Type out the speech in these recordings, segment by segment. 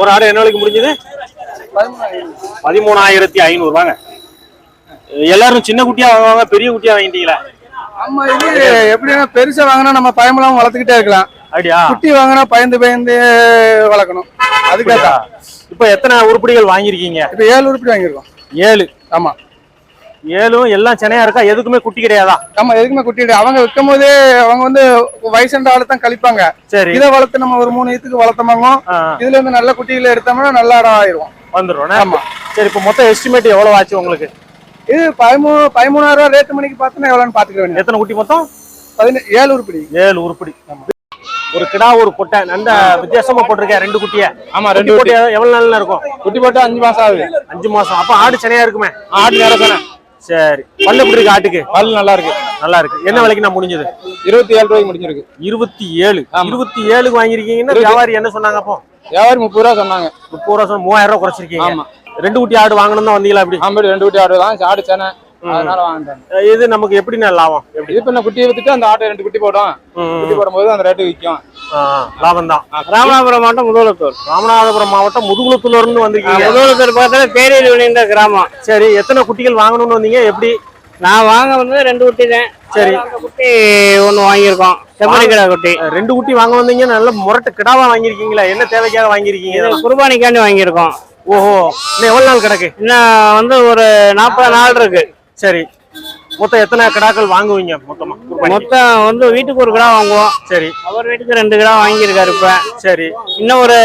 ஒரு ஆடு என்ன விலைக்கு முடிஞ்சது? பதிமூணாயிரத்தி ஐநூறு வாங்க எல்லாரும் சின்ன குட்டியா வாங்குவாங்க பெரிய குட்டியா வாங்கிட்டீங்களா? ஆமா இது எப்படின்னா பெருசா வாங்கினா நம்ம பயமெல்லாம் வளர்த்துக்கிட்டே இருக்கலாம். அப்படியா? குட்டி வாங்கினா பயந்து பயந்து வளர்க்கணும். அதுக்காக இப்ப எத்தனை உருப்படிகள் வாங்கியிருக்கீங்க? இப்ப ஏழு உருப்படி வாங்கியிருக்கோம். ஏழு. ஆமா. ஏழும் எல்லாம் சென்னையா இருக்கா? எதுக்குமே குட்டி கிடையாதா? ஆமா எதுக்குமே குட்டி கிடையாது. அவங்க விற்கும் போதே அவங்க வந்து வயசான ஆளு தான் கழிப்பாங்க. சரி. இதை வளர்த்து நம்ம ஒரு மூணு இதுக்கு வளர்த்தோமாங்க இதுல இருந்து நல்ல குட்டிகளை எடுத்தோம்னா நல்ல இடம் ஆயிரும். வந்துரும் ஆமா. சரி இப்ப மொத்தம் எஸ்டிமேட் எவ்வளவு ஆச்சு உங்களுக்கு? இது பதிமூணு பதிமூணாயிரம் ரூபாய் ரேட்டு மணிக்கு பார்த்தோன்னா எவ்வளோன்னு பார்த்துக்க வேண்டியது. எத்தனை குட்டி மொத்தம்? பதினே ஏழு உருப்படி. ஏழு உருப்படி. ஒரு கிடா ஒரு பொட்டை. நல்ல வித்தியாசமா போட்டிருக்கேன் ரெண்டு குட்டிய. ஆமா ரெண்டு குட்டி. எவ்வளவு நாள்ல இருக்கும்? குட்டி போட்டு அஞ்சு மாசம் ஆகுது. அஞ்சு மாசம். அப்ப ஆடு சென்னையா இருக்குமே? ஆடு நேரம் சரி. பல்லு எப்படி இருக்கு ஆட்டுக்கு? பல் நல்லா இருக்கு. நல்லா இருக்கு. என்ன விலைக்கு நான் முடிஞ்சது? இருபத்தி ஏழு ரூபாய்க்கு முடிஞ்சிருக்கு. இருபத்தி ஏழு. இருபத்தி ஏழுக்கு வாங்கிருக்கீங்கன்னா வியாபாரி என்ன சொன்னாங்க அப்போ? வியாபாரி முப்பது ரூபா சொன்னாங்க. முப்பது ரூபா சொன்னா மூவாயிரம் ரூபாய் குறைச்சிருக்கீங்க. ஆமா. ரெண்டு குட்டி ஆடு வாங்கணும் தான் வந்தீங்களா அப்படி? ரெண்டு குட்டி ஆடு தான். ஆடு சேனை. அதனால வாங்கிட்டாங்க இது நமக்கு எப்படிண்ணா லாபம்? எப்படி? இது பண்ண குட்டியை வித்துட்டு அந்த ஆட்டை ரெண்டு குட்டி போடும் குட்டி போடும்போது அந்த ரேட்டு விற்கும் லாபம் தான் ராமநாதபுரம் மாவட்டம் முதலத்தூர் ராமநாதபுரம் மாவட்டம் முதுகுளத்தூர்ல இருந்து வந்திருக்கீங்க. முதலத்தூர் பக்கத்துல பேரியில் விளைந்த கிராமம். சரி எத்தனை குட்டிகள் வாங்கணும்னு வந்தீங்க? எப்படி? நான் வாங்க வந்து ரெண்டு குட்டி தான். சரி. அந்த குட்டி ஒண்ணு வாங்கியிருக்கோம். செம்மறி கிடா குட்டி. ரெண்டு குட்டி வாங்க வந்தீங்க. நல்ல முரட்டு கிடாவா வாங்கியிருக்கீங்களா? என்ன தேவைக்காக வாங்கியிருக்கீங்க? குர்பானிக்காண்டி வாங்கியிருக்கோம். ஓஹோ இன்னும் எவ்வளவு நாள் கிடக்கு? இன்னும் வந்து ஒரு நாற்பது நாள் இருக்கு. சரி. மொத்தம் எத்தனை கிடாக்கள் வாங்குவீங்க? மொத்தமா? மொத்தம் வந்து வீட்டுக்கு ஒரு கிடா வாங்குவோம். சரி. அவர் வீட்டுக்கு ரெண்டு கிடா வாங்கியிருக்காரு இப்ப. சரி. இன்னும் ஒரு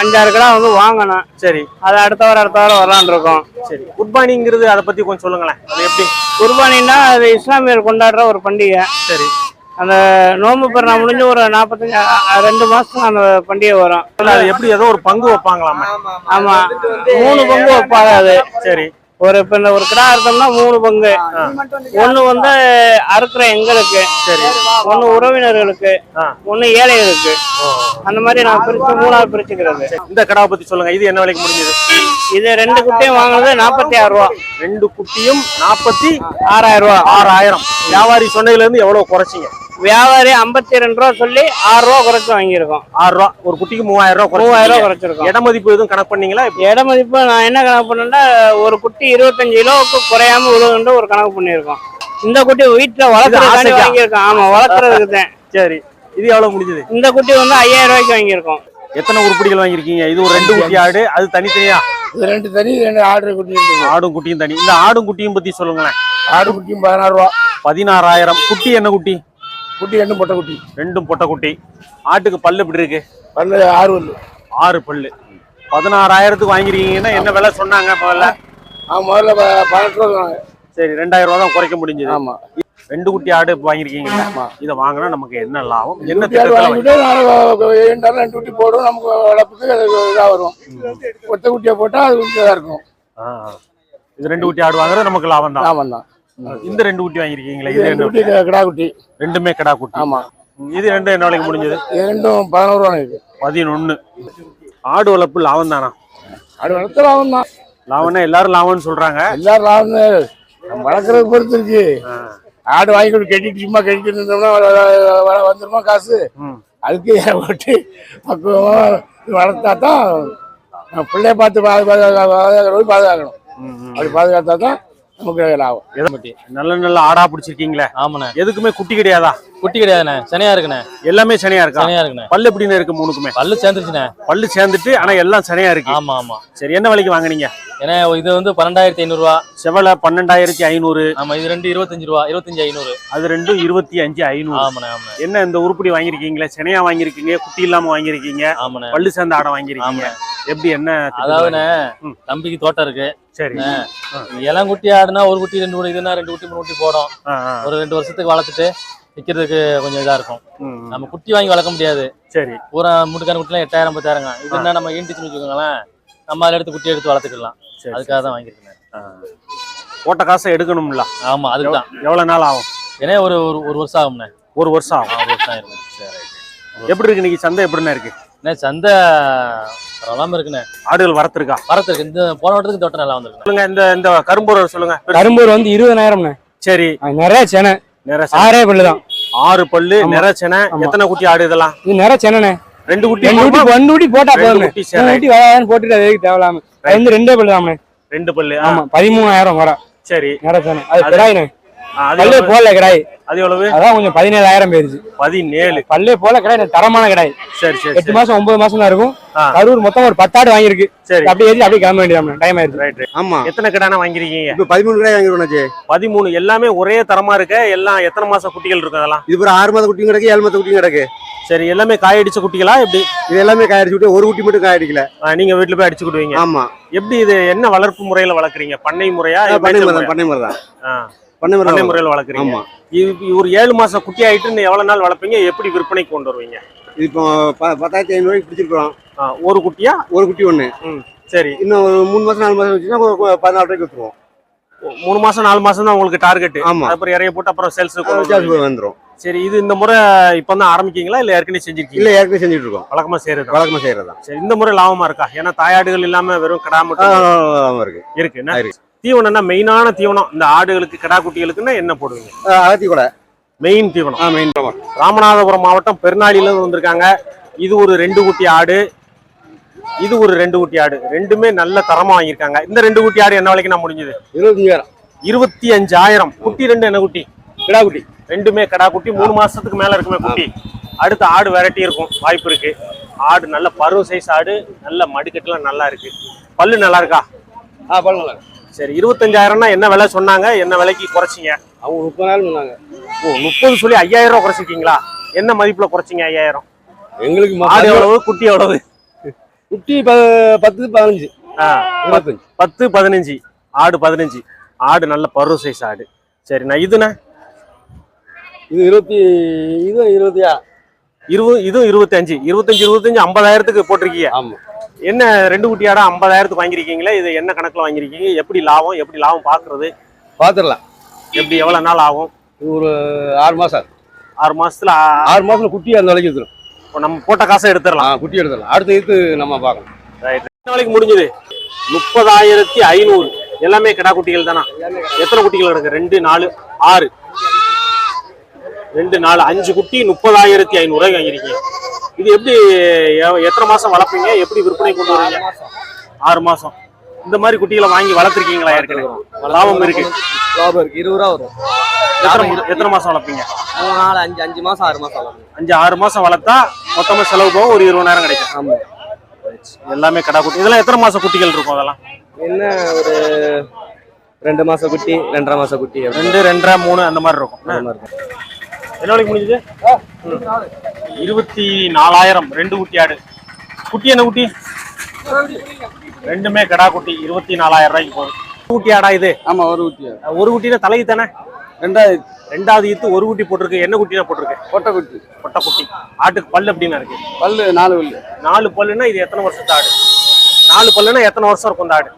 அஞ்சாறு கிடா வந்து வாங்கணும். சரி. அது அடுத்த வாரம் அடுத்த வாரம் வரலான்னு இருக்கோம். சரி. குர்பானிங்கிறது அதை பத்தி கொஞ்சம் சொல்லுங்களேன். அது எப்படி? குர்பானின்னா அது இஸ்லாமியர் கொண்டாடுற ஒரு பண்டிகை. சரி. அந்த நோம்பு பெருநா முடிஞ்சு ஒரு நாற்பத்தஞ்சு ரெண்டு மாசத்துக்கு அந்த பண்டிகை வரும். அது எப்படி ஏதோ ஒரு பங்கு வைப்பாங்களாமா. ஆமா. மூணு பங்கு வைப்பாங்க அது. சரி. ஒரு இப்ப இந்த ஒரு கிடா அறுத்தோம்னா மூணு பங்கு. ஒண்ணு வந்து அறுக்கிற எங்களுக்கு சரி. ஒண்ணு உறவினர்களுக்கு. ஒண்ணு ஏழைகளுக்கு. அந்த மாதிரி நான் பிரிச்சு மூணாவது பிரிச்சுக்கிறது. இந்த கடாவை பத்தி சொல்லுங்க. இது என்ன விலைக்கு முடிஞ்சது? இது ரெண்டு குட்டியும் வாங்குனது நாற்பத்தி ஆறு ரூபா. ரெண்டு குட்டியும் நாற்பத்தி ஆறாயிரம் ரூபா. ஆறாயிரம். வியாபாரி சொன்னதுல இருந்து எவ்வளவு குறைச்சிங்க? வியாபாரி ஐம்பத்தி ரெண்டு ரூபா சொல்லி ஆறு ரூபா குறைச்சு வாங்கியிருக்கோம். ஆறு ரூபா ஒரு குட்டிக்கு மூவாயிரம் ரூபாய் மூவாயிரம் ரூபா. குறைச்சிருக்கோம். இட மதிப்பு எதுவும் கணக்கு பண்ணீங்களா? இப்ப இட மதிப்பு நான் என்ன கணக்கு பண்ணேன்னா ஒரு குட்டி இருபத்தஞ்சு கிலோவுக்கு குறையாம விழுகுன்ற ஒரு கணக்கு பண்ணியிருக்கோம். இந்த குட்டி வீட்டுல வளர்க்கறதுக்காண்டி? வாங்கியிருக்கோம். ஆமா வளர்க்கறதுக்கு தான். சரி. இது எவ்வளவு முடிஞ்சது? இந்த குட்டி வந்து ஐயாயிரம் ரூபாய்க்கு வாங்கியிருக்கோம். எத்தனை உருப்படிகள் வாங்கியிருக்கீங்க? இது ஒரு ரெண்டு குட்டி ஆடு அது தனித்தனியா? இது ரெண்டு தனி ரெண்டு ஆடு குட்டி இருக்குது. ஆடும் குட்டியும் தனி. இந்த ஆடும் குட்டியும் பத்தி சொல்லுங்களேன். ஆடு குட்டியும் பதினாறு ரூபா. பதினாறாயிரம். குட்டி என்ன குட்டி? குட்டி ரெண்டு பொட்டை குட்டி. ரெண்டும் பொட்டை குட்டி. ஆட்டுக்கு பல்லு எப்படி இருக்கு? பல்லு ஆறு பல்லு. ஆறு பல்லு. பதினாறாயிரத்துக்கு வாங்கிருக்கீங்கன்னா என்ன விலை சொன்னாங்க முதல்ல? ஆ முதல்ல பதினெட்டு ரூபா சொன்னாங்க. சரி ரெண்டாயிரம் ரூபா தான் குறைக்க முடிஞ்சது. ஆமா. ரெண்டு குட்டி ஆடு வாங்கிருக்கீங்க இதை வாங்கினா நமக்கு என்ன லாபம்? என்ன ரெண்டு குட்டி போடும். நமக்கு வளர்ப்புக்கு இதாக வரும். ஒத்த குட்டியை போட்டால் அது கொஞ்சம் இருக்கும். இது ரெண்டு குட்டி ஆடு வாங்குறது நமக்கு லாபம் தான் ஆமாம் தான் இந்த ரெண்டு குட்டி வாங்கிருக்கீங்களா இது ரெண்டு குட்டி கிடா குட்டி. ரெண்டுமே கடா குட்டி. ஆமாம் இது ரெண்டு என்ன விலைக்கு முடிஞ்சது? ரெண்டும் பதினோரு ரூபா இருக்கு. பதினொன்னு. ஆடு வளர்ப்பு லாபம் தானா? ஆடு வளர்த்த லாபம் தான். லாபம்னா எல்லாரும் லாபம்னு சொல்றாங்க. எல்லாரும் லாபம் வளர்க்குறது பொறுத்து இருக்கு. ஆடு வாங்கி கொண்டு கட்டிட்டு சும்மா கட்டிட்டு இருந்தோம்னா வந்துருமா காசு. அதுக்கு ஓட்டு பக்குவமா வளர்த்தா தான் பிள்ளைய பார்த்து பாது பாதுகாக்கணும். அப்படி பாதுகாத்தா தான் நமக்கு லாபம் எதை- நல்ல நல்ல ஆடா பிடிச்சிருக்கீங்களே. ஆமாண்ணே. எதுக்குமே குட்டி கிடையாதா? குட்டி கிடையாதுண்ணே. சனியா இருக்குண்ணே. எல்லாமே சனியா இருக்கா? சனியா இருக்குண்ணே. பல்லு எப்படின்னு இருக்கு மூணுக்குமே? பல்லு சேர்ந்துருச்சுண்ணே. பல்லு சேர்ந்துட்டு ஆனா எல்லாம் சனியா இருக்கு. ஆமா ஆமா. சரி என்ன விலைக்கு வாங்குனீங்க? ஏன்னா இது வந்து பன்னெண்டாயிரத்தி ஐநூறுரூவா செவலை பன்னெண்டாயிரத்தி ஐநூறு. ஆமா இது ரெண்டு இருபத்தஞ்சு ரூபா இருபத்தஞ்சு ஐநூறு. அது ரெண்டும் இருபத்தி அஞ்சு ஐநூறு. ஆமாண்ணே ஆமாண்ணே. என்ன இந்த உருப்படி வாங்கிருக்கீங்களே செனையா வாங்கிருக்கீங்க குட்டி இல்லாம வாங்கிருக்கீங்க ஆமாண்ணே. பல்லு சேர்ந்த ஆடை வாங்கிருக்கீங்க ஆமாண்ணே. எப்படி என்ன ம். தம்பிக்கு தோட்டம் இருக்கு. சரி. இளம் குட்டி ஆடுனா ஒரு குட்டி ரெண்டு குட்டி இதுனா ரெண்டு குட்டி மூணு குட்டி போடும். ஒரு ரெண்டு வருஷத்துக்கு வளர்த்துட்டு விற்கிறதுக்கு கொஞ்சம் இதா இருக்கும். நம்ம குட்டி வாங்கி வளர்க்க முடியாது. சரி. பூரா முட்டுக்கான குட்டிலாம் எட்டாயிரம் பத்தாயிரங்க இது என்ன நம்ம ஈண்டிச்சுன்னு வச்சுக்கோங்களேன் நம்ம அதில் எடுத்து குட்டி எடுத்து வளர்த்துக்கலாம். சரி அதுக்காக தான் வாங்கியிருக்கேன். போட்ட காசை எடுக்கணும்ல. ஆமா அதுக்கு தான். எவ்வளவு நாள் ஆகும்? ஏன்னா ஒரு ஒரு ஒரு வருஷம் ஆகும்ண்ணே. ஒரு வருஷம் ஆகும். ஒரு வருஷம் ஆயிருக்கும் எப்படி இருக்கு இன்னைக்கு சந்தை எப்படிண்ணா இருக்கு? சந்தை இருக்குண்ணே. ஆடுகள் வரத்து இருக்கு இந்த போன வட்டத்துக்கு தோட்டம் நல்லா வந்திருக்கு. சொல்லுங்க இந்த இந்த கரும்பூர் சொல்லுங்க. கரும்பூர் வந்து இருபதாயிரம்ண்ணே. சரி. நிறைய செனை. நிற ஆறே பல்லு தான். ஆறு பல்லு. நிறச்சனை ஆமா. எத்தனை குட்டி ஆடு இதெல்லாம்? இது நிறைய சென்னைண்ணே ரெண்டு குட்டி ரெண்டு? குட்டி ஒன்னு குட்டி போட்டா ரெண்டு போதும் குட்டி வேலைன்னு போட்டுட்டு அது எதுக்கு தேவையில்லாம. வந்து ரெண்டே பல்லு தாமனே ரெண்டு பல்லு ஆமா பதிமூணாயிரம் வர சரி. நடத்தானே அது அது பல்லே? போடல கிடாய். அது எவ்வளவு? அதான் கொஞ்சம் பதினேழாயிரம் போயிருச்சு. பதினேழு. பல்லே போல கிடாய் தரமான கிடாய். சரி சரி எட்டு மாசம் ஒன்பது மாசம் தான் இருக்கும். கரூர் மொத்தம் ஒரு பத்தாடு வாங்கியிருக்கு. சரி. அப்படியே ஏறி அப்படியே கிளம்ப வேண்டியது டைம் ஆயிருச்சு. ரைட் ரைட் ஆமா. எத்தனை கிடானா வாங்கிருக்கீங்க இப்ப பதிமூணு கடை வாங்கிருவோம்னாச்சு பதிமூணு. எல்லாமே ஒரே தரமா இருக்க? எல்லாம் எத்தனை மாசம் குட்டிகள் இருக்கு அதெல்லாம்? இது ஒரு ஆறு மாத குட்டியும் கிடக்கு ஏழு மாத குட்டியும் கிடக்கு. சரி எல்லாமே காய அடிச்ச குட்டிகளா எப்படி? இது எல்லாமே காயடிச்சு விட்டு ஒரு குட்டி மட்டும் காயடிக்கல. நீங்க வீட்டுல போய் அடிச்சுக்கிடுவீங்க ஆமா. எப்படி இது என்ன வளர்ப்பு முறையில வளர்க்குறீங்க? பண்ணை முறையா பண்ணை முறை முறையா? பண்ணை முறை தான். ஆ, பண்ணை முறை. முறையில வளர்க்குறீங்க. ஒரு ஏழு மாசம் குட்டி ஆயிட்டு எவ்வளவு நாள் வளர்ப்பீங்க? எப்படி விற்பனைக்கு கொண்டு வருவீங்க? இப்போ பத்தாயிரத்தி ஐநூறு ரூபாய்க்கு பிடிச்சிருக்கோம் ஒரு குட்டியா? ஒரு குட்டி ஒண்ணு. சரி. இன்னும் ஒரு மூணு மாசம் நாலு மாசம் வச்சுன்னா ஒரு பதினாலு ரூபாய்க்கு வித்துருவோம். மூணு மாசம் நாலு மாசம் தான் உங்களுக்கு டார்கெட் ஆமா. அப்புறம் இறைய போட்டு அப்புறம் சேல்ஸ் வந்துரும். சரி இது இந்த முறை இப்போ தான் ஆரம்பிக்கீங்களா இல்ல ஏற்கனவே செஞ்சிருக்கீங்க இல்ல ஏற்கனவே செஞ்சுட்டு இருக்கோம் வழக்கமா செய்யறது? வழக்கமா செய்யறதா சரி இந்த முறை லாபமா இருக்கா? ஏன்னா தாயாடுகள் இல்லாம வெறும் கிடா மட்டும் இருக்கு. இருக்கு. என்ன? இருக்கு. தீவனம்னா மெயினான தீவனம். இந்த ஆடுகளுக்கு கிடா குட்டிகளுக்குன்னா என்ன போடுவீங்க? அகத்தி கூட. மெயின் தீவனம். மெயின் ராமநாதபுரம் மாவட்டம் பெருநாளில இருந்து வந்திருக்காங்க. இது ஒரு ரெண்டு குட்டி ஆடு. இது ஒரு ரெண்டு குட்டி ஆடு. ரெண்டுமே நல்ல தரமா வாங்கியிருக்காங்க. இந்த ரெண்டு குட்டி ஆடு என்ன விலைக்கு நான் முடிஞ்சது? இருபத்தஞ்சாயிரம். இருபத்தி அஞ்சாயிரம் குட்டி ரெண்டு என்ன குட்டி? கிடா குட்டி ரெண்டுமே கிடா குட்டி மூணு மாசத்துக்கு மேல இருக்குமே குட்டி. அடுத்த ஆடு வெரைட்டி இருக்கும். வாய்ப்பு இருக்கு. ஆடு நல்ல பருவ சைஸ் ஆடு. நல்ல மடிக்கட்டுலாம் நல்லா இருக்கு. பல்லு நல்லா இருக்கா? ஆ பண்ணல சரி இருபத்தஞ்சாயிரம்னா என்ன விலை சொன்னாங்க? என்ன விலைக்கு குறைச்சிங்க? அவங்க முப்பதாயிரம் சொன்னாங்க. ஓ முப்பது சொல்லி ஐயாயிரம் ரூபாய் குறைச்சிருக்கீங்களா? என்ன மதிப்புல குறைச்சிங்க ஐயாயிரம்? எங்களுக்கு ஆடு எவ்வளவு குட்டி எவ்வளவு? குட்டி பத்து பதினஞ்சு. ஆ, பத்து பதினஞ்சு. ஆடு பதினஞ்சு. ஆடு நல்ல பருவ சைஸ் ஆடு. சரிண்ணா இதுண்ணா. இது இருபத்தி இது இருபத்தியா இருபது இதுவும் இருபத்தஞ்சு. இருபத்தஞ்சு இருபத்தஞ்சு ஐம்பதாயிரத்துக்கு போட்டிருக்கீங்க. ஆமா. என்ன ரெண்டு குட்டி ஆடா ஐம்பதாயிரத்துக்கு வாங்கியிருக்கீங்களா? இது என்ன கணக்குல வாங்கியிருக்கீங்க? எப்படி லாபம்? எப்படி லாபம் பாக்குறது பாத்துடலாம் எப்படி எவ்வளவு நாள் ஆகும்? இது ஒரு ஆறு மாசம். ஆகுது. ஆறு மாசத்துல ஆ- ஆறு மாசத்துல குட்டி அந்த வரைக்கும் எடுத்துரும். இப்போ நம்ம போட்ட காசை எடுத்துடலாம். குட்டி எடுத்துடலாம். அடுத்த இது நம்ம பார்க்கணும் ரைட் நாளைக்கு முடிஞ்சது? முப்பதாயிரத்தி ஐநூறு. எல்லாமே கிடா குட்டிகள் தானா? எத்தனை குட்டிகள் இருக்கு? ரெண்டு நாலு ஆறு. ரெண்டு நாலு அஞ்சு குட்டி முப்பதாயிரத்தி ஐநூறு ரூபாய்க்கு வாங்கிருக்கீங்க இது எப்படி எத்தனை மாசம் வளர்ப்பீங்க? எப்படி விற்பனை கொண்டு வருவீங்க ஆறு மாசம். இந்த மாதிரி குட்டிகளை வாங்கி வளர்த்துருக்கீங்களா ஏற்கனவே? லாபம் இருக்கு. லாபம் இருக்கு. இருபது ரூபா வரும். எத்தனை எத்தனை மாசம் வளர்ப்பீங்க? மூணு நாலு அஞ்சு அஞ்சு மாசம் ஆறு மாசம் வளரும் அஞ்சு ஆறு மாசம் வளர்த்தா மொத்தமா செலவு போக ஒரு இருபதாயிரம் கிடைக்கும். ஆமா. எல்லாமே கடா குட்டி. இதெல்லாம் எத்தனை மாசம் குட்டிகள் இருக்கும் அதெல்லாம்? என்ன ஒரு ரெண்டு மாசம் குட்டி ரெண்டரை மாசம் குட்டி ரெண்டு ரெண்டரை மூணு அந்த மாதிரி இருக்கும். அந்த மாதிரி இருக்கும். என்ன விலைக்கு முடிஞ்சது? இருபத்தி நாலாயிரம் ரெண்டு குட்டி ஆடு. குட்டி என்ன குட்டி? ரெண்டுமே கடா குட்டி இருபத்தி நாலாயிரம் ரூபாய்க்கு போகுது. குட்டி ஆடா இது? ஆமா ஒரு குட்டி ஒரு குட்டினா தலை தானே? ரெண்டாயிரம் ரெண்டாவது ஈத்து ஒரு குட்டி போட்டிருக்கு. என்ன குட்டினா போட்டிருக்கு? கொட்டை குட்டி. பொட்டை குட்டி. ஆட்டுக்கு பல்லு எப்படின்னா இருக்கு? பல்லு நாலு பல்லு. நாலு பல்லுன்னா இது எத்தனை வருஷத்து ஆடு? நாலு பல்லுன்னா எத்தனை வருஷம் இருக்கும் இந்த ஆடு?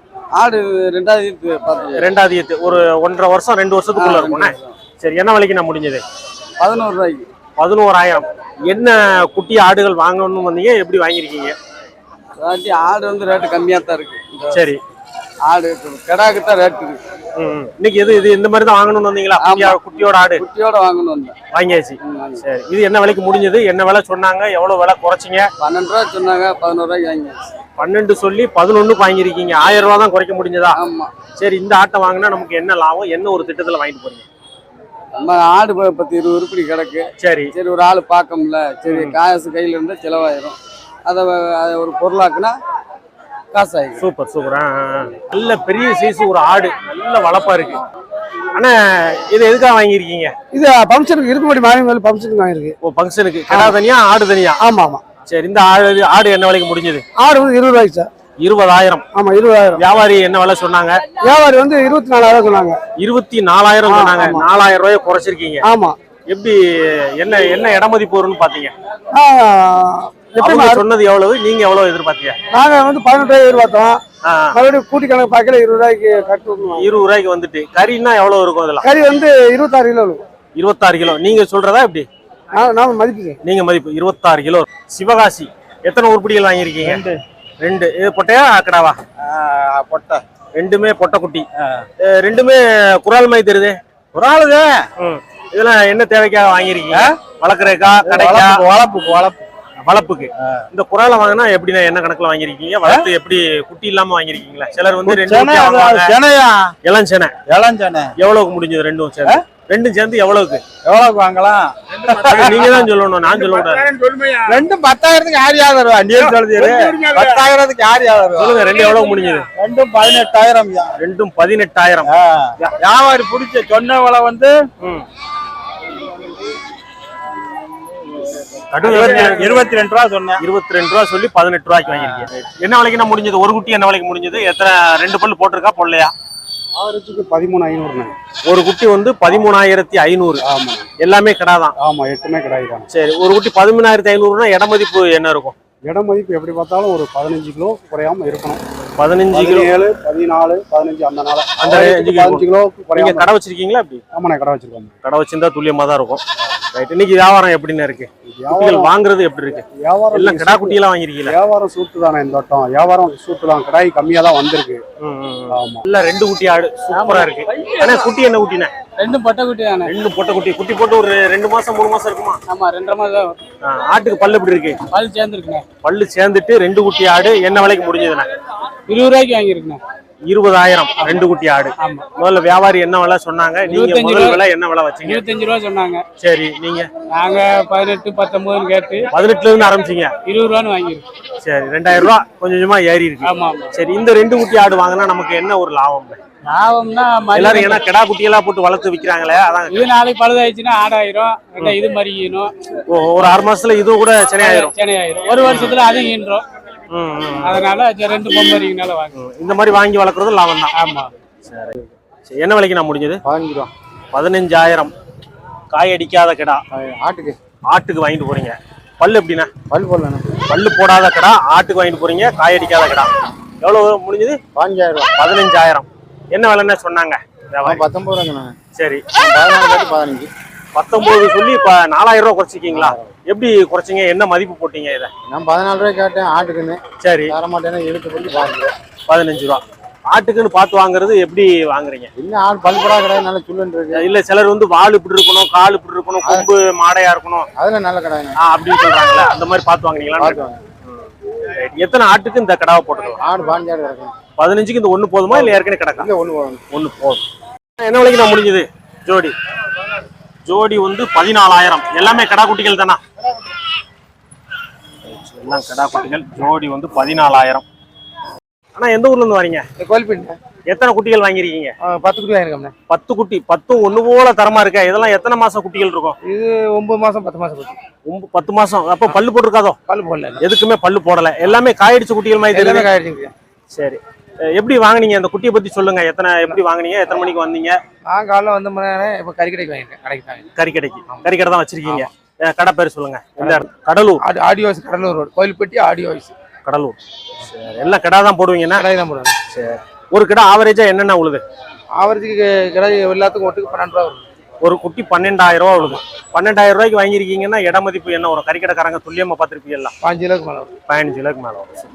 ஆடு ரெண்டாயிரத்தி பத்து ரெண்டாவது ஈத்து ஒரு ஒன்றரை வருஷம் ரெண்டு வருஷத்துக்குள்ள இருக்கும்ண்ணே சரி என்ன விலைக்கு நான் முடிஞ்சது? பதினோரு ரூபாய்க்கு. பதினோராயிரம். என்ன குட்டி ஆடுகள் வாங்கணும்னு வந்தீங்க? எப்படி வாங்கியிருக்கீங்க? ஆடு வந்து ரேட்டு கம்மியா தான் இருக்கு. சரி. ஆடு கிடாக்கு தான் ரேட்டு இருக்கு. இன்னைக்கு எது இது இந்த மாதிரி தான் வாங்கணும்னு வந்தீங்களா? குட்டியா குட்டியோட ஆடு? குட்டியோட வாங்கணும் வந்தேன். வாங்கியாச்சு. சரி. இது என்ன விலைக்கு முடிஞ்சது? என்ன விலை சொன்னாங்க? எவ்வளவு விலை குறைச்சிங்க? பன்னெண்டு ரூபா சொன்னாங்க பதினோரு ரூபாய்க்கு வாங்கி பன்னெண்டு சொல்லி பதினொன்னுக்கு வாங்கியிருக்கீங்க. ஆயிரம் ரூபா தான் குறைக்க முடிஞ்சதா? ஆமா. சரி இந்த ஆட்டை வாங்கினா நமக்கு என்ன லாபம்? என்ன ஒரு திட்டத்துல வாங்கிட்டு போறீங்க? ஆடு பத்து இருபது உருப்படி கிடக்கு. சரி. சரி ஒரு ஆள் பார்க்கமுல சரி காசு கையில இருந்தா செலவாயிரும். அதை அதை ஒரு பொருளாக்குனா காசு ஆகிடும் சூப்பர். சூப்பர். நல்ல பெரிய சைஸ் ஒரு ஆடு. நல்ல வளப்பா இருக்கு. ஆனா இது எதுக்காக வாங்கியிருக்கீங்க? இது ஃபங்க்ஷனுக்கு இருக்கும்படி மாறி மேலே ஃபங்க்ஷனுக்கு வாங்கியிருக்கு. ஓ ஃபங்க்ஷனுக்கு கடா தனியா ஆடு தனியா? ஆமா ஆமா. சரி இந்த ஆடு ஆடு என்ன விலைக்கு முடிஞ்சது? ஆடு வந்து இருபது ரூபாய்க்கு சார். இருபதாயிரம். ஆமா இருபதாயிரம். வியாபாரி என்ன விலை சொன்னாங்க? வியாபாரி வந்து இருபத்தி நாலாயிரம் சொன்னாங்க. இருபத்தி நாலாயிரம் சொன்னாங்க. நாலாயிரம் ரூபாய் குறைச்சிருக்கீங்க. ஆமா. எப்படி என்ன என்ன இடமதிப்பு வரும்னு பாத்தீங்க? சொன்னது எவ்வளவு? நீங்க எவ்வளவு எதிர்பார்த்தீங்க? நாங்க வந்து பதினெட்டு ரூபாய் எதிர்பார்த்தோம். மறுபடியும் கூட்டி கணக்கு பார்க்கல இருபது ரூபாய்க்கு கட்டு. இருபது ரூபாய்க்கு வந்துட்டு. கறின்னா எவ்வளவு இருக்கும் அதெல்லாம் கறி வந்து இருபத்தாறு கிலோ இருபத்தாறு கிலோ. நீங்க சொல்றதா எப்படி? நாம மதிப்பு நீங்க மதிப்பு. இருபத்தாறு கிலோ. சிவகாசி. எத்தனை உருப்படிகள் வாங்கியிருக்கீங்க? ரெண்டு. இது பொட்டையா? ஆக்கடாவா பொட்டை. ரெண்டுமே பொட்டை குட்டி ரெண்டுமே குரால் மாதிரி தெரியுது குராலுங்க இதெல்லாம் என்ன தேவைக்காக வாங்கியிருக்கீங்க? வளர்க்குறதுக்கா கடைக்கா? வளர்ப்பு வளர்ப்பு. வளர்ப்புக்கு. இந்த குறால வாங்கினா எப்படிண்ணா என்ன கணக்குல வாங்கிருக்கீங்க வளர்த்து எப்படி குட்டி இல்லாம வாங்கிருக்கீங்களா சிலர் வந்து ரெண்டு குட்டியா வாங்குவாங்க. சென்னையா இளம் செனை. இளஞ்சென்னை எவ்வளவுக்கு முடிஞ்சது ரெண்டும் சேர்ந்து? ரெண்டும் சேர்ந்து எவ்வளவுக்கு? எவ்வளவுக்கு வாங்கலாம்? நீங்க தான் சொல்லணும் நான் சொல்ல கூடாது ரெண்டும் பத்தாயிரத்துக்கு யார் யார் தருவா நீ சொல்லுது பத்தாயிரத்துக்கு யார் யார் தருவா சொல்லுங்க ரெண்டு எவ்வளவு முடிஞ்சது? ரெண்டும் பதினெட்டாயிரம். ரெண்டும் பதினெட்டாயிரம். வியாபாரி பிடிச்ச சொன்ன விலை வந்து இருபத்தி ரெண்டு ரூபா சொன்னேன். இருபத்தி ரெண்டு ரூபா சொல்லி பதினெட்டு ரூபாய்க்கு வாங்கிருக்கீங்க என்ன விலைக்கு முடிஞ்சது? ஒரு குட்டி என்ன விலைக்கு முடிஞ்சது? எத்தனை ரெண்டு பல்லு போட்டிருக்கா? பொல்லையா? ஆவரேஜுக்கு பதிமூணு ஐநூறுண்ணே ஒரு குட்டி வந்து பதிமூணாயிரத்தி ஐநூறு. ஆமா. எல்லாமே கடா தான். ஆமா எட்டுமே கிடையாது தான். சரி ஒரு குட்டி பதிமூணாயிரத்தி ஐநூறுனா இட மதிப்பு என்ன இருக்கும்? இட மதிப்பு எப்படி பார்த்தாலும் ஒரு பதினஞ்சு கிலோ குறையாம இருக்கணும். பதினஞ்சு கிலோ. பதினேழு பதினாலு பதினஞ்சு அந்த நாள. அந்த பதினஞ்சு கிலோ நீங்க கடை வச்சிருக்கீங்களா அப்படி ஆமாண்ணே கடை வச்சிருக்கோம். கடை வச்சிருந்தா துல்லியமா தான் இருக்கும். ரைட் இன்னைக்கு வியாபாரம் எப்படின்னு இருக்கு? குட்டிகள் வாங்குறது எப்படி இருக்கு? வியாபாரம் எல்லாம் கடா குட்டியெல்லாம் வாங்கிருக்கீங்களா? வியாபாரம் சூட்டு தானே இந்த வட்டம். வியாபாரம் சூட்டு தான் கடாய் கம்மியா தான் வந்திருக்கு. இல்ல ரெண்டு குட்டி ஆடு. சூப்பரா இருக்கு. ஆனா குட்டி என்ன குட்டினே ரெண்டும் பொட்டை குட்டி தானே ரெண்டு பொட்டை குட்டி. குட்டி போட்டு ஒரு ரெண்டு மாசம் மூணு மாசம் இருக்குமா? ஆமா ரெண்டரை மாதம் ஆ, ஆட்டுக்கு பல்லு எப்படி இருக்கு? பால் சேர்ந்துருக்குண்ணே. பல்லு சேர்ந்துட்டு ரெண்டு குட்டி ஆடு. என்ன விலைக்கு முடிஞ்சதுண்ணே? இருபது ரூபாய்க்கு வாங்கியிருக்குண்ணே. இருபதாயிரம் ரெண்டு குட்டி ஆடு. முதல்ல வியாபாரி என்ன விலை சொன்னாங்க? நீங்க முதல். விலை என்ன விலை வச்சீங்க? இருபத்தஞ்சு ரூபா சொன்னாங்க. சரி நீங்க? நாங்க பதினெட்டு பத்தொன்பதுன்னு கேட்டு பதினெட்டுல இருந்து ஆரம்பிச்சீங்க? இருபது ரூபான்னு வாங்கியிருக்கோம். சரி ரெண்டாயிரம் ரூபா கொஞ்சம் கொஞ்சமா ஏறி இருக்கு. சரி இந்த ரெண்டு குட்டி ஆடு வாங்கினா நமக்கு என்ன ஒரு லாபம்? லாபம்னா எல்லாரும் ஏன்னா கிடா குட்டியெல்லாம் போட்டு வளர்த்து விக்கிறாங்களே அதான் இது நாளைக்கு பழுதாயிடுச்சுன்னா ஆடாயிரம். இது மறிக்கணும் ஓ, ஒரு ஆறு மாசத்துல இதுவும் கூட சென்னை ஆயிரும். சென்னையாயிரும் ஒரு வருஷத்துல அதுவும் ஈன்றோம். அதனால ரெண்டு பொம்பரிங்கனால வாங்க. இந்த மாதிரி வாங்கி வளர்க்குறது லாபம் தான். ஆமா. சரி என்ன விலைக்கு நான் முடிஞ்சது? பதினஞ்சு ரூபா பதினஞ்சாயிரம். காய் அடிக்காத கிடா. ஆட்டுக்கு. ஆட்டுக்கு வாங்கிட்டு போறீங்க. பல்லு எப்படிண்ணா? பல் போடலண்ணே. பல்லு போடாத கடா ஆட்டுக்கு வாங்கிட்டு போறீங்க காய் அடிக்காத கடா. எவ்வளவு முடிஞ்சது? பதினஞ்சாயிரம். ரூபா பதினஞ்சாயிரம். என்ன விலைன்னு சொன்னாங்க? வியாபாரி? பத்தொன்பது ரூபாங்கண்ணே. சரி. பதினஞ்சு. பத்தொன்பது சொல்லி இப்ப நாலாயிரம் ரூபாய் குறைச்சிருக்கீங்களா? எப்படி குறைச்சிங்க? என்ன மதிப்பு போட்டீங்க இதை? நான் பதினாலு ரூபாய் கேட்டேன் ஆட்டுக்குன்னு. சரி. தர மாட்டேன்னு இழுத்து பண்ணி பாருங்க பதினஞ்சு ரூபா. ஆட்டுக்குன்னு பார்த்து வாங்குறது எப்படி வாங்குறீங்க? இன்னும் ஆள் பல் போடா கிடையாது நல்ல சுள்ளுன்னு இருக்கு. இல்ல சிலர் வந்து வால் இப்படி இருக்கணும் கால் இப்படி இருக்கணும் கொம்பு மாடையா இருக்கணும். அதுல நல்ல ஆ, அப்படின்னு சொல்றாங்கல்ல அந்த மாதிரி பார்த்து வாங்குனீங்களா பார்த்து வாங்க எத்தனை ஆட்டுக்கு இந்த கடாவை போட்டுக்கலாம்? ஆடு பதினஞ்சாயிரம் கிடக்கும். பதினஞ்சுக்கு இந்த ஒண்ணு போதுமா இல்ல ஏற்கனவே கிடக்கா? இல்ல ஒண்ணு போகணும் ஒண்ணு போதும். என்ன விலைக்கு நான் முடிஞ்சது? ஜோடி. ஜோடி வந்து பதினாலாயிரம். எல்லாமே கடா குட்டிகள் தானா? எல்லாம் கடா குட்டிகள் ஜோடி வந்து பதினாலாயிரம். ஆனா எந்த ஊர்ல இருந்து வரீங்க? கோல்பேட்டை எத்தனை குட்டிகள் வாங்கியிருக்கீங்க? பத்து குட்டி வாங்கிருக்கோம்ண்ணே பத்து குட்டி பத்தும் ஒண்ணு போல தரமா இருக்கா? இதெல்லாம் எத்தனை மாசம் குட்டிகள் இருக்கும்? இது ஒன்பது மாசம் பத்து மாசம் குட்டி. பத்து மாசம். அப்ப பல்லு போட்டிருக்காதோ? பல் போடல. எதுக்குமே பல்லு போடல. எல்லாமே காயடிச்ச குட்டிகள் மாதிரி எல்லாமே தெரியுது. காயிடுச்சுங்க சரி. எப்படி வாங்குனீங்க? அந்த குட்டியை பத்தி சொல்லுங்க. எத்தனை எப்படி வாங்குனீங்க? எத்தனை மணிக்கு வந்தீங்க? நான் காலைல வந்த இப்போ கறி கடைக்கு வாங்கியிருக்கேன் கடைக்கு கறிக்கடைக்கு. கறிக்கடை தான் வச்சிருக்கீங்க. கடை பேர் சொல்லுங்க. இடம்? கடலூர். ஆடி audio Cuddalore road. Kovilpatti audio Cuddalore. சரி எல்லாம் கடை தான் போடுவீங்கன்னா? கடை தான் போடுவாங்க ஒரு கடை ஆவரேஜா என்னென்ன உழுது? ஆவரேஜுக்கு கடை எல்லாத்துக்கும் ஒட்டுக்கு பன்னெண்டு ரூபா வரும். ஒரு குட்டி பன்னெண்டாயிரம் ரூபா உழுது. பன்னெண்டாயிரம் ரூபாய்க்கு வாங்கியிருக்கீங்கன்னா இட மதிப்பு என்ன வரும்? கறிக்கடைக்காரங்க துல்லியமா பார்த்துருப்பீங்க எல்லாம் பாஞ்சு கிலோக்கு மேலே பதினஞ்சு கிலோக்கு மேல வரும்.